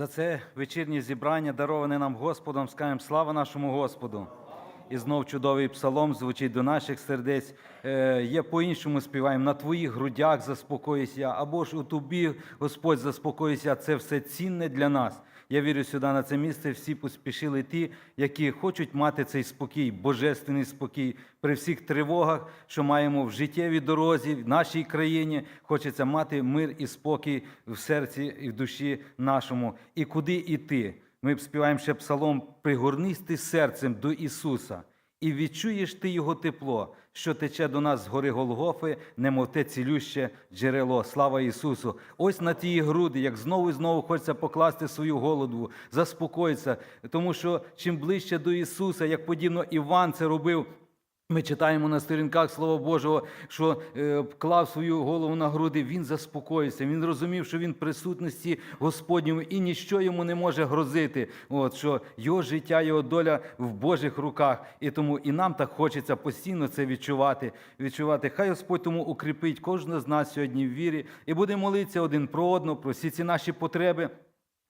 За це вечірнє зібрання, дароване нам Господом, скажемо слава нашому Господу. І знов чудовий псалом звучить до наших сердець. Е, Є по-іншому співаємо на твоїх грудях заспокоїся, або ж у тобі Господь заспокоюся. Це все цінне для нас. Я вірю сюди на це місце. Всі поспішили ті, які хочуть мати цей спокій, божественний спокій при всіх тривогах, що маємо в життєвій дорозі, в нашій країні. Хочеться мати мир і спокій в серці і в душі нашому. І куди йти? Ми співаємо ще псалом Пригорнись ти серцем до Ісуса, і відчуєш ти Його тепло, що тече до нас з гори Голгофи, немов те цілюще джерело. Слава Ісусу! Ось на тії груди, як знову і знову хочеться покласти свою голову, заспокоїтися, тому що чим ближче до Ісуса, як подібно Іван це робив. Ми читаємо на сторінках Слова Божого, що е, клав свою голову на груди, він заспокоївся. Він розумів, що він в присутності Господньому і ніщо йому не може грозити. От що його життя, його доля в Божих руках. І тому і нам так хочеться постійно це відчувати. Відчувати. Хай Господь тому укріпить кожного з нас сьогодні в вірі і буде молитися один про одного, про всі ці наші потреби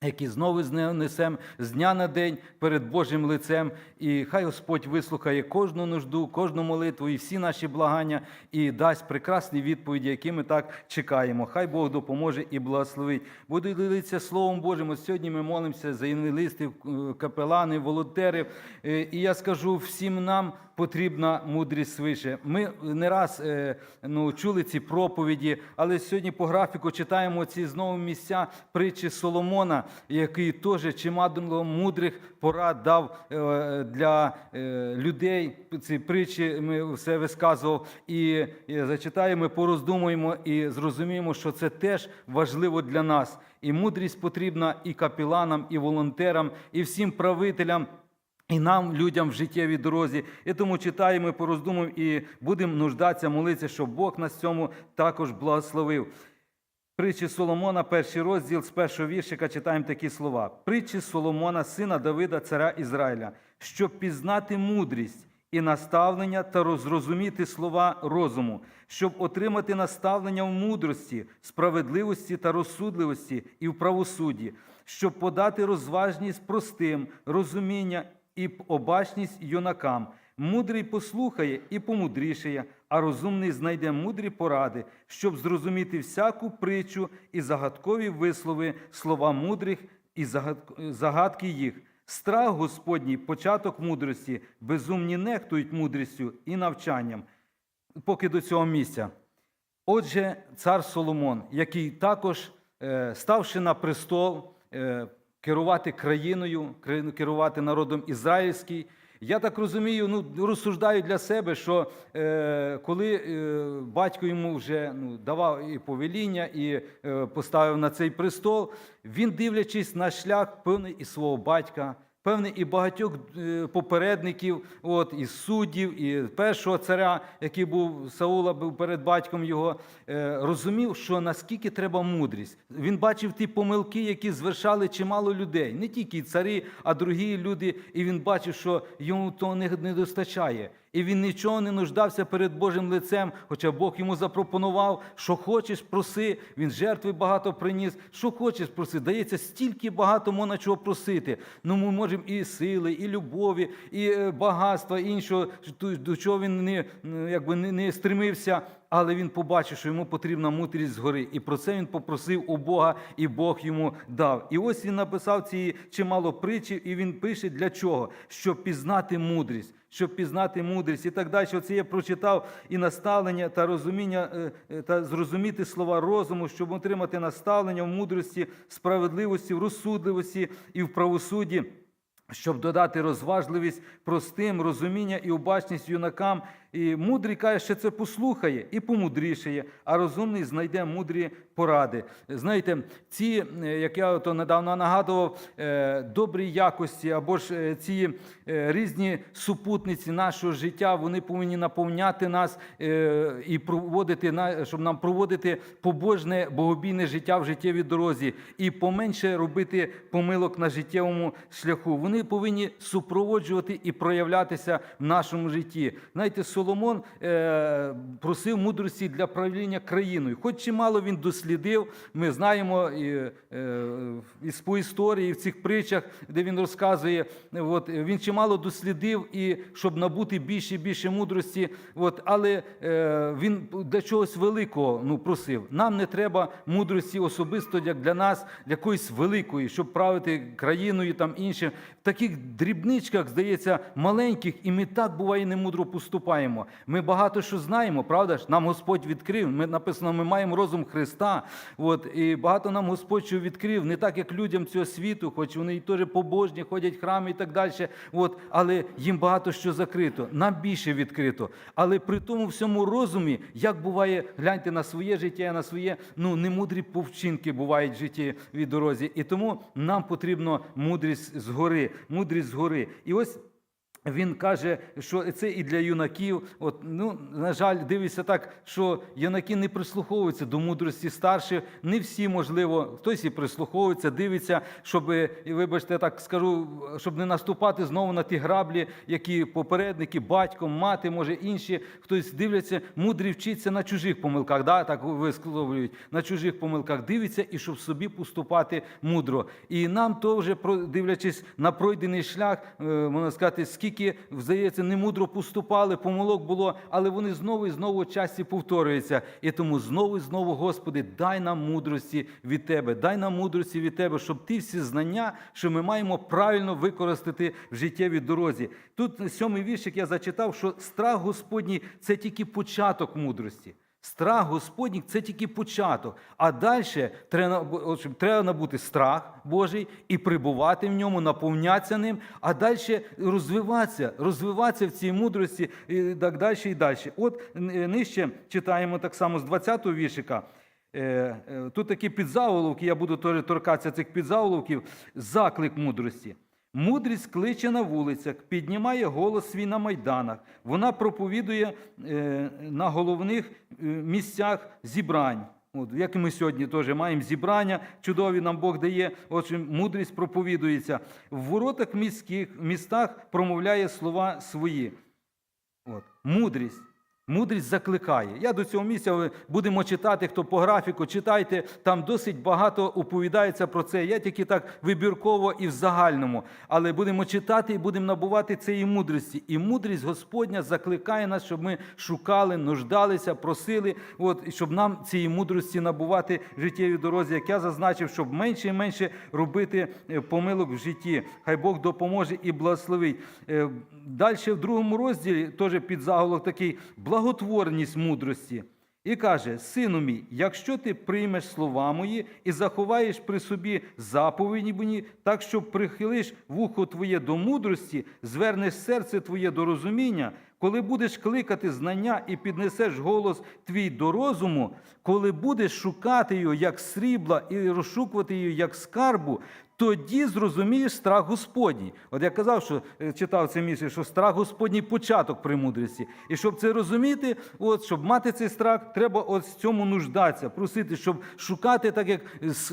які знову несемо з дня на день перед Божим лицем. І хай Господь вислухає кожну нужду, кожну молитву і всі наші благання і дасть прекрасні відповіді, які ми так чекаємо. Хай Бог допоможе і благословить. Буду ділитися Словом Божим. От сьогодні ми молимося за інвелистів, капелани, волонтерів. Е, І я скажу всім нам. Потрібна мудрість свише. Ми не раз е, ну, чули ці проповіді, але сьогодні по графіку читаємо ці знову місця притчі Соломона, який теж чимало мудрих порад дав е, для е, людей. Ці притчі ми все висказував. І зачитаємо, пороздумуємо і зрозуміємо, що це теж важливо для нас. І мудрість потрібна і капіланам, і волонтерам, і всім правителям. І нам, людям в життєвій дорозі. І тому читаємо, пороздумуємо і будемо нуждатися, молитися, щоб Бог нас цьому також благословив. Притчі Соломона, перший розділ з першого віршика читаємо такі слова. Притчі Соломона, сина Давида, царя Ізраїля, щоб пізнати мудрість і наставлення та розрозуміти слова розуму, щоб отримати наставлення в мудрості, справедливості та розсудливості і в правосудді, щоб подати розважність простим, розуміння і обачність юнакам. Мудрий послухає і помудрішає, а розумний знайде мудрі поради, щоб зрозуміти всяку притчу і загадкові вислови, слова мудрих і загадки їх. Страх Господній, початок мудрості, безумні нехтують мудрістю і навчанням. Поки до цього місця. Отже, цар Соломон, який також, е, ставши на престол, е, керувати країною, кер- керувати народом ізраїльський. Я так розумію, ну розсуждаю для себе, що е, коли е, батько йому вже ну, давав і повеління, і е, поставив на цей престол, він, дивлячись на шлях, певний і свого батька, певний і багатьох е, попередників, от, і суддів, і першого царя, який був Саула, був перед батьком його, е, розумів, що наскільки треба мудрість. Він бачив ті помилки, які звершали чимало людей, не тільки цари, а другі люди. І він бачив, що йому того не достачає. І він нічого не нуждався перед Божим лицем, хоча Бог йому запропонував, що хочеш, проси. Він жертви багато приніс. Що хочеш, проси. Дається стільки багато можна чого просити. Ну ми можемо і сили, і любові, і е, багатства, і іншого, до- чого він не, якби не, не стремився. Але він побачив, що йому потрібна мудрість згори. І про це він попросив у Бога, і Бог йому дав. І ось він написав ці чимало притчі, і він пише для чого? Щоб пізнати мудрість. Щоб пізнати мудрість і так далі. Оце я прочитав і наставлення та розуміння е, е, та зрозуміти слова розуму, щоб отримати наставлення в мудрості, справедливості, в розсудливості і в правосудді. Щоб додати розважливість простим, розуміння і обачність юнакам. І мудрий каже, що це послухає і помудрішає, а розумний знайде мудрі поради. Знаєте, ці, е, як я то недавно нагадував, е, добрі якості або ж е, ці різні супутниці нашого життя, вони повинні наповняти нас і проводити щоб нам проводити побожне богобійне життя в життєвій дорозі і поменше робити помилок на життєвому шляху. Вони повинні супроводжувати і проявлятися в нашому житті. Знаєте, Соломон е, просив мудрості для правління країною. Хоч чимало він дослідив, ми знаємо і, е, із по історії, в цих притчах, де він розказує, от, він чимало дослідив, і щоб набути більше і більше мудрості. От, але е, він для чогось великого ну, просив. Нам не треба мудрості особисто, як для нас, якоїсь великої, щоб правити країною там іншим. Таких дрібничках, здається, маленьких, і ми так буває немудро поступаємо. Ми багато що знаємо, правда ж? Нам Господь відкрив. Ми написано, ми маємо розум Христа. От, і багато нам Господь що відкрив, не так, як людям цього світу, хоч вони і теж побожні, ходять в храми і так далі. От, але їм багато що закрито, нам більше відкрито. Але при тому всьому розумі, як буває, гляньте на своє життя, на своє, ну немудрі повчинки бувають в житті від дорозі. І тому нам потрібно мудрість згори, мудрість згори. І ось. Він каже, що це і для юнаків. От, ну, на жаль, дивиться так, що юнаки не прислуховуються до мудрості старших. Не всі, можливо, хтось і прислуховується, дивиться, щоб, вибачте, так скажу, щоб не наступати знову на ті граблі, які попередники, батько, мати, може інші. Хтось дивляться, мудрі вчиться на чужих помилках, да, так висловлюють, на чужих помилках дивиться і щоб собі поступати мудро. І нам то вже дивлячись на пройдений шлях, е, можна сказати, скільки, здається, немудро поступали, помилок було, але вони знову і знову часті повторюються. І тому знову і знову, Господи, дай нам мудрості від Тебе, дай нам мудрості від Тебе, щоб ті всі знання, що ми маємо правильно використати в життєвій дорозі. Тут сьомий віршик я зачитав, що страх Господній це тільки початок мудрості. Страх Господній це тільки початок. А далі треба, набути страх Божий і прибувати в ньому, наповнятися ним, а далі розвиватися, розвиватися в цій мудрості і так далі і далі. От е, нижче читаємо так само з 20-го віршика. Е, е, Тут такі підзаголовки, я буду торкатися цих підзаголовків. Заклик мудрості. Мудрість кличе на вулицях, піднімає голос свій на майданах. Вона проповідує е, на головних е, місцях зібрань. От, як і ми сьогодні теж маємо зібрання, чудові нам Бог дає, отже, мудрість проповідується. В воротах міських містах промовляє слова свої. От. Мудрість. Мудрість закликає. Я до цього місця будемо читати, хто по графіку, читайте, там досить багато оповідається про це. Я тільки так вибірково і в загальному. Але будемо читати і будемо набувати цієї мудрості. І мудрість Господня закликає нас, щоб ми шукали, нуждалися, просили, от, щоб нам цієї мудрості набувати в життєвій дорозі, як я зазначив, щоб менше і менше робити е, помилок в житті. Хай Бог допоможе і благословить. Далі в другому розділі теж під заголовок такий благотворність мудрості. І каже: Сину мій, якщо ти приймеш слова мої і заховаєш при собі заповіді мені, так що прихилиш вухо твоє до мудрості, звернеш серце твоє до розуміння, коли будеш кликати знання і піднесеш голос твій до розуму, коли будеш шукати його як срібла і розшукувати його як скарбу, тоді зрозумієш страх Господній. От я казав, що е, читав це місце, що страх Господній початок премудрості. І щоб це розуміти, от щоб мати цей страх, треба от в цьому нуждатися, просити, щоб шукати так, як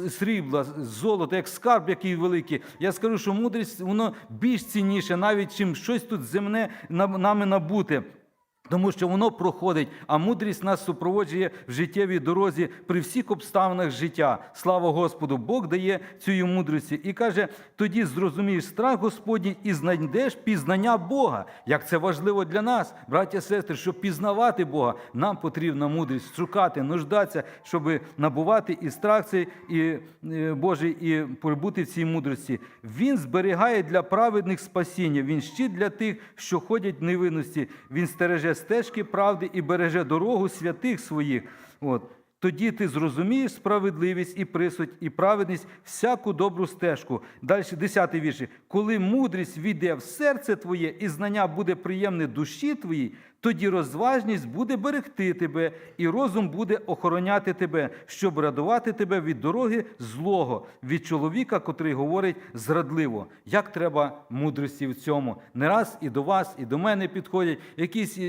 срібла, золото, як скарб, який великий. Я скажу, що мудрість воно більш цінніше, навіть чим щось тут земне нам- нами набути. Тому що воно проходить, а мудрість нас супроводжує в життєвій дорозі при всіх обставинах життя. Слава Господу! Бог дає цю мудрості і каже: тоді зрозумієш страх Господній і знайдеш пізнання Бога. Як це важливо для нас, браття сестри, щоб пізнавати Бога, нам потрібна мудрість шукати, нуждатися, щоб набувати і страх цей і е, Божий, і прибути в цій мудрості. Він зберігає для праведних спасіння. Він щит для тих, що ходять в невинності. Він стереже стежки правди і береже дорогу святих своїх. От. Тоді ти зрозумієш справедливість і присуть, і праведність, всяку добру стежку. Далі 10 вірші. Коли мудрість війде в серце твоє, і знання буде приємне душі твоїй, тоді розважність буде берегти тебе, і розум буде охороняти тебе, щоб радувати тебе від дороги злого, від чоловіка, котрий говорить зрадливо. Як треба мудрості в цьому? Не раз і до вас, і до мене підходять якісь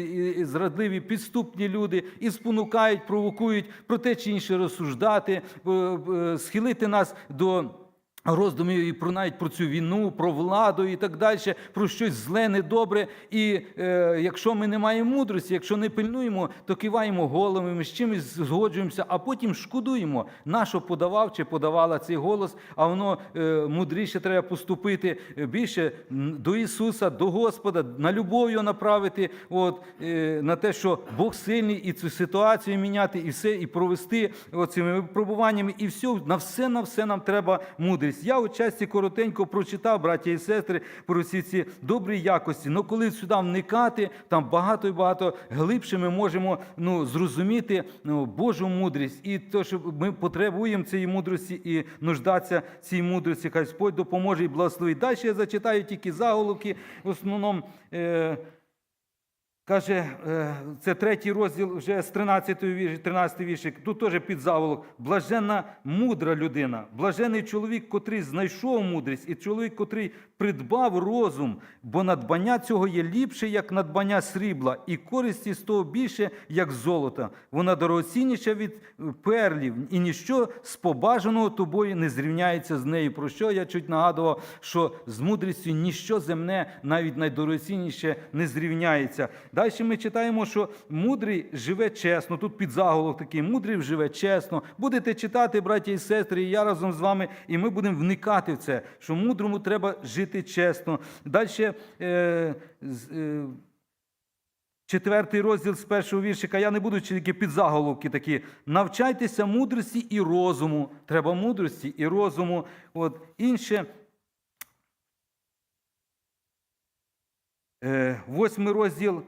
зрадливі підступні люди і спонукають, провокують про те чи інше розсуждати, е, е, схилити нас до. Роздумів і про навіть про цю війну, про владу і так далі, про щось зле, недобре. І е, якщо ми не маємо мудрості, якщо не пильнуємо, то киваємо головами, з чимось згоджуємося, а потім шкодуємо, на що подавав чи подавала цей голос, а воно е, мудріше треба поступити е, більше до Ісуса, до Господа, на любов його направити, от, е, на те, що Бог сильний, і цю ситуацію міняти, і все, і провести цими випробуваннями, і все, на все, на все нам треба мудрість. Я у часті коротенько прочитав, браття і сестри, про всі ці добрі якості. Ну коли сюди вникати, там багато і багато глибше ми можемо ну, зрозуміти ну, Божу мудрість. І те, що ми потребуємо цієї мудрості і нуждатися цій мудрості. Хай Господь допоможе і благословить. Далі я зачитаю тільки заголовки. В основному. Е- Каже, е, це третій розділ вже з 13 вірш, 13 віршик. Тут теж під заволок. Блаженна мудра людина, блажений чоловік, котрий знайшов мудрість, і чоловік, котрий придбав розум, бо надбання цього є ліпше, як надбання срібла, і користі з того більше, як золота. Вона дорогоцінніша від перлів, і ніщо з побажаного тобою не зрівняється з нею. Про що я чуть нагадував, що з мудрістю ніщо земне, навіть найдорогоцінніше, не зрівняється. Далі ми читаємо, що мудрий живе чесно. Тут під заголовок такий мудрий живе чесно. Будете читати, браті і сестри, і я разом з вами, і ми будемо вникати в це, що мудрому треба жити чесно. Далі. Е, е, Четвертий розділ з першого віршика. Я не буду тільки під заголовки такі. Навчайтеся мудрості і розуму. Треба мудрості і розуму. От інше. Е, Восьмий розділ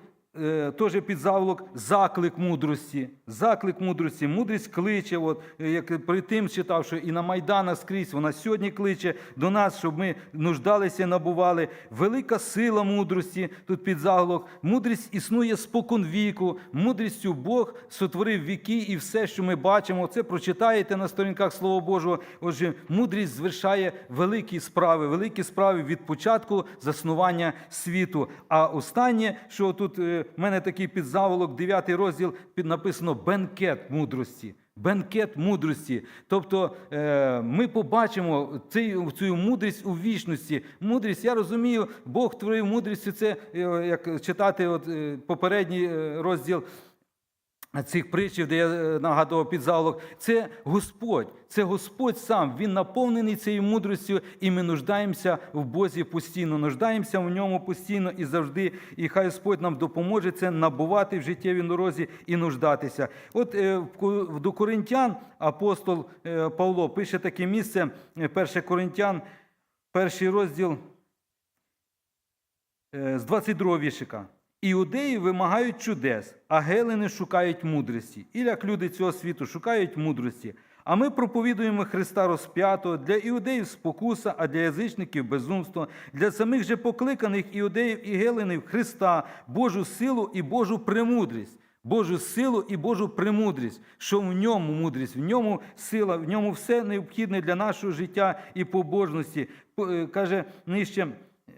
теж під заголовок заклик мудрості. Заклик мудрості. Мудрість кличе, от, е, як при тим читав, що і на Майданах скрізь вона сьогодні кличе до нас, щоб ми нуждалися набували. Велика сила мудрості, тут під заголовок. Мудрість існує спокон віку. Мудрістю Бог сотворив віки і все, що ми бачимо. Це прочитаєте на сторінках Слова Божого. Отже, мудрість звершає великі справи, великі справи від початку заснування світу. А останнє, що тут е, в мене такий підзаволок, 9 розділ, під написано бенкет мудрості. Бенкет мудрості. Тобто е, ми побачимо цей, цю мудрість у вічності. Мудрість, я розумію, Бог творив мудрістю, це е, як читати от, е, попередній розділ цих притчів, де я е, нагадував під залог, це Господь, це Господь сам. Він наповнений цією мудрістю, і ми нуждаємося в Бозі постійно, нуждаємося в ньому постійно і завжди. І хай Господь нам допоможе це набувати в життєвій дорозі і нуждатися. От е, до Коринтян апостол е, Павло пише таке місце, 1 Коринтян, перший розділ з 22 віршика. Іудеї вимагають чудес, а гелени шукають мудрості. І як люди цього світу шукають мудрості. А ми проповідуємо Христа розп'ятого, для іудеїв спокуса, а для язичників безумство, для самих же покликаних іудеїв і геленів Христа, Божу силу і Божу премудрість. Божу силу і Божу премудрість, що в ньому мудрість, в ньому сила, в ньому все необхідне для нашого життя і побожності. Е, Каже нижче.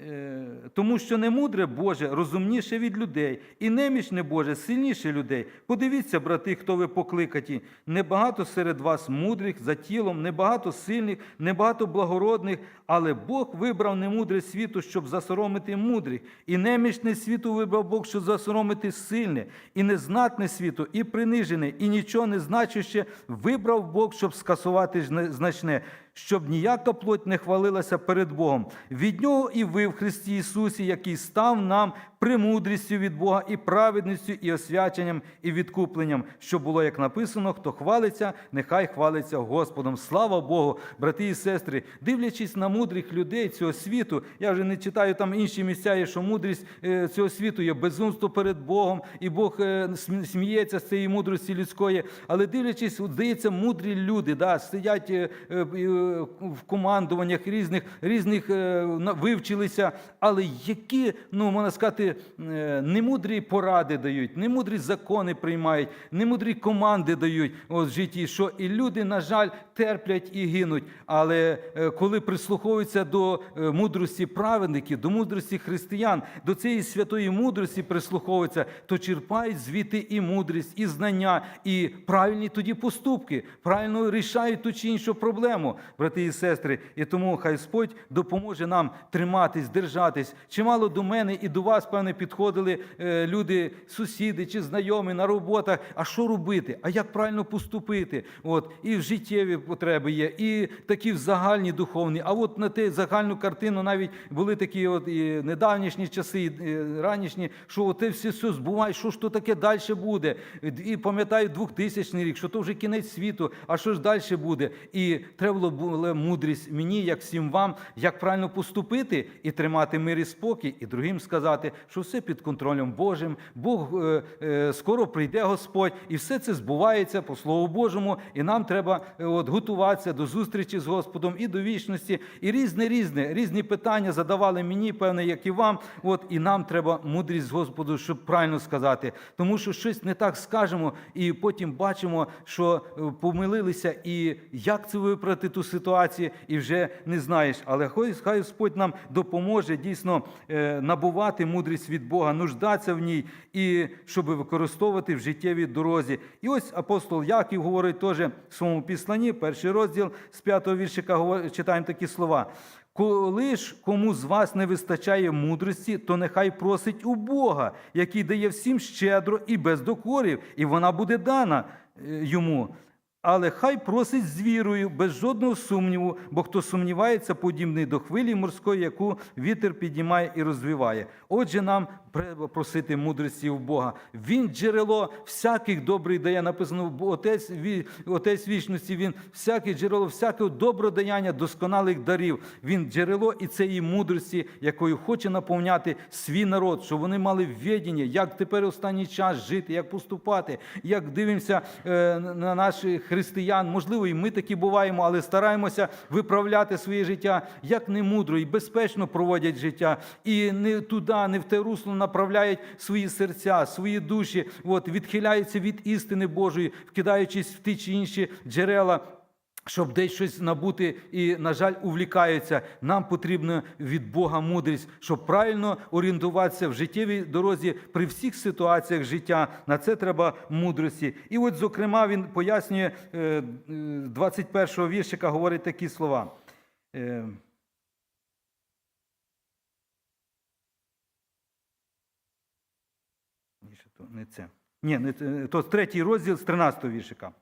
Е, Тому що не мудре Боже розумніше від людей, і немічне Боже сильніше людей. Подивіться, брати, хто ви покликаті. Небагато серед вас мудрих за тілом, небагато сильних, небагато благородних, але Бог вибрав немудре світу, щоб засоромити мудрих, і немічне світу вибрав Бог, щоб засоромити сильне, і незнатне світу, і принижене, і нічого не значуще вибрав Бог, щоб скасувати значне щоб ніяка плоть не хвалилася перед Богом. Від нього і ви в Христі Ісусі, який став нам премудрістю від Бога і праведністю, і освяченням, і відкупленням, що було, як написано, хто хвалиться, нехай хвалиться Господом. Слава Богу, брати і сестри, дивлячись на мудрих людей цього світу, я вже не читаю там інші місця, є, що мудрість е, цього світу є безумство перед Богом, і Бог е, сміється з цієї мудрості людської. Але дивлячись, здається, мудрі люди да, сидять е, в командуваннях різних, різних е, вивчилися, але які, ну можна сказати, е, немудрі поради дають, немудрі закони приймають, немудрі команди дають в житті, що і люди, на жаль, терплять і гинуть. Але е, коли прислуховуються до мудрості праведників, до мудрості християн, до цієї святої мудрості прислуховуються, то черпають звідти і мудрість, і знання, і правильні тоді поступки, правильно рішають ту чи іншу проблему. Брати і сестри. І тому хай Господь допоможе нам триматись, держатись. Чимало до мене і до вас, певне, підходили е, люди, сусіди чи знайомі на роботах. А що робити? А як правильно поступити? От і в життєві потреби є, і такі в загальні духовні. А от на те загальну картину навіть були такі, от і недавнішні часи, і е, ранішні, що от те все, все збуває, що ж то таке далі буде. І пам'ятаю 2000 рік, що то вже кінець світу, а що ж далі буде? І треба було була мудрість мені, як всім вам, як правильно поступити і тримати мир і спокій, і другим сказати, що все під контролем Божим, Бог е, е, скоро прийде Господь, і все це збувається по Слову Божому, і нам треба е, от, готуватися до зустрічі з Господом і до вічності. І різне, різне, різні питання задавали мені, певне, як і вам. От, і нам треба мудрість з Господу, щоб правильно сказати. Тому що щось не так скажемо, і потім бачимо, що е, помилилися, і як це виправити ту ситуацію, і вже не знаєш. Але хай, хай Господь нам допоможе дійсно е, набувати мудрість від Бога, нуждатися в ній, і щоб використовувати в життєвій дорозі. І ось апостол Яків говорить теж в своєму післанні, перший розділ з п'ятого віршика читаємо такі слова. Коли ж кому з вас не вистачає мудрості, то нехай просить у Бога, який дає всім щедро і без докорів, і вона буде дана е, йому. Але хай просить з вірою, без жодного сумніву, бо хто сумнівається, подібний до хвилі морської, яку вітер піднімає і розвиває. Отже, нам треба просити мудрості у Бога. Він джерело всяких добрих дає. Написано, Отець, Отець вічності, він всяке джерело, всякого добродаяння, досконалих дарів. Він джерело і цієї мудрості, якою хоче наповняти свій народ, щоб вони мали віддіння, як тепер останній час жити, як поступати, як дивимося е, на наших християн. Можливо, і ми такі буваємо, але стараємося виправляти своє життя, як не мудро і безпечно проводять життя, і не туди, не в те русло направляють свої серця, свої душі, от, відхиляються від істини Божої, вкидаючись в ті чи інші джерела. Щоб десь щось набути і, на жаль, увлікаються, нам потрібно від Бога мудрість, щоб правильно орієнтуватися в життєвій дорозі при всіх ситуаціях життя. На це треба мудрості. І от, зокрема, він пояснює е, е, 21-го віршика, говорить такі слова. Е, не це. Ні, не це, то третій розділ з 13-го віршика.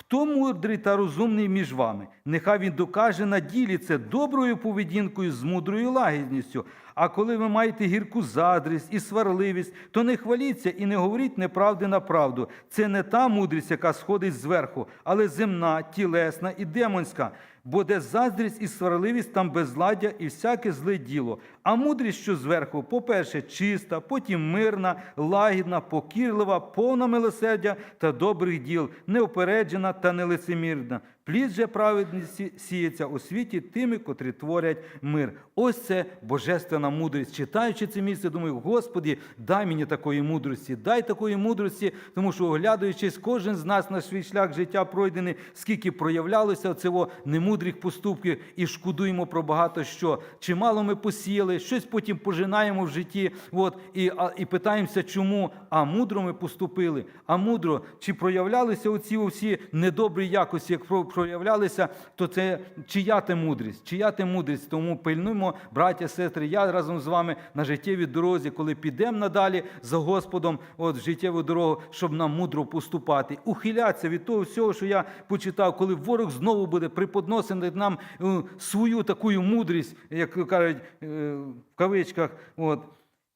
Хто мудрий та розумний між вами? Нехай він докаже на ділі це доброю поведінкою з мудрою лагідністю. А коли ви маєте гірку заздрість і сварливість, то не хваліться і не говоріть неправди на правду. Це не та мудрість, яка сходить зверху, але земна, тілесна і демонська. Бо де заздрість і сварливість, там безладдя і всяке зле діло. А мудрість, що зверху, по-перше, чиста, потім мирна, лагідна, покірлива, повна милосердя та добрих діл, неопереджена та нелицемірна. Плід же праведності сіється у світі тими, котрі творять мир. Ось це божественна мудрість. Читаючи це місце, думаю, Господі, дай мені такої мудрості, дай такої мудрості, тому що, оглядаючись, кожен з нас на свій шлях життя пройдений, скільки проявлялося цього немудрих поступків, і шкодуємо про багато що. Чимало ми посіяли, щось потім пожинаємо в житті, от, і, і питаємося, чому? А мудро ми поступили. А мудро, чи проявлялися оці всі недобрі якості, як про- проявлялися, то це чия те мудрість, чия те мудрість. Тому пильнуємо, браття, сестри, я разом з вами на життєвій дорозі, коли підемо надалі за Господом, от життєву дорогу, щоб нам мудро поступати, ухилятися від того всього, що я почитав, коли ворог знову буде приподносити нам е, свою таку мудрість, як кажуть е, в кавичках. От.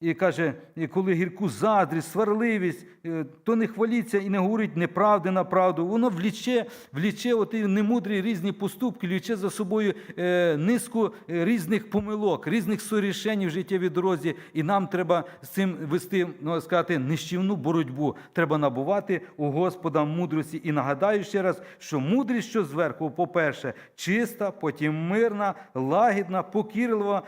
І каже, коли гірку заздрість, сварливість, е, то не хваліться і не говорить неправди на правду. Воно вліче, вліче оті немудрі різні поступки, вліче за собою е, низку е, різних помилок, різних сорішень в життєвій дорозі. І нам треба з цим вести, ну, сказати, нищівну боротьбу. Треба набувати у Господа мудрості. І нагадаю ще раз, що мудрість, що зверху, по-перше, чиста, потім мирна, лагідна, покірлива,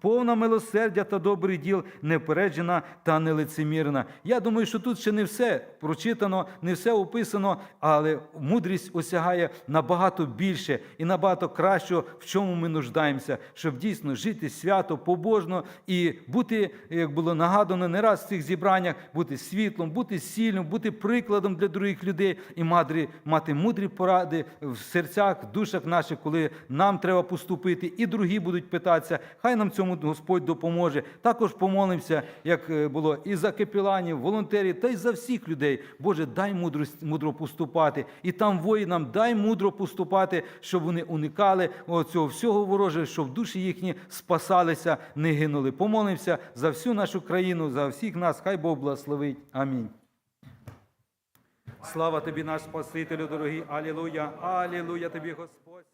повна милосердя та добрих діл, непереджена та нелицемірна. Я думаю, що тут ще не все прочитано, не все описано, але мудрість осягає набагато більше і набагато кращого, в чому ми нуждаємося, щоб дійсно жити свято, побожно і бути, як було нагадано не раз в цих зібраннях, бути світлом, бути сильним, бути прикладом для других людей і мати, мати мудрі поради в серцях, душах наших, коли нам треба поступити, і другі будуть питатися. Хай нам цьому Господь допоможе. Також помолимося, як е, було і за капеланів, волонтерів, та й за всіх людей. Боже, дай мудрость, мудро поступати. І там воїнам дай мудро поступати, щоб вони уникали цього всього ворожого, щоб душі їхні спасалися, не гинули. Помолимося за всю нашу країну, за всіх нас. Хай Бог благословить. Амінь. Слава тобі, наш Спасителю, дорогий. Алілуя, алілуя тобі, Господь.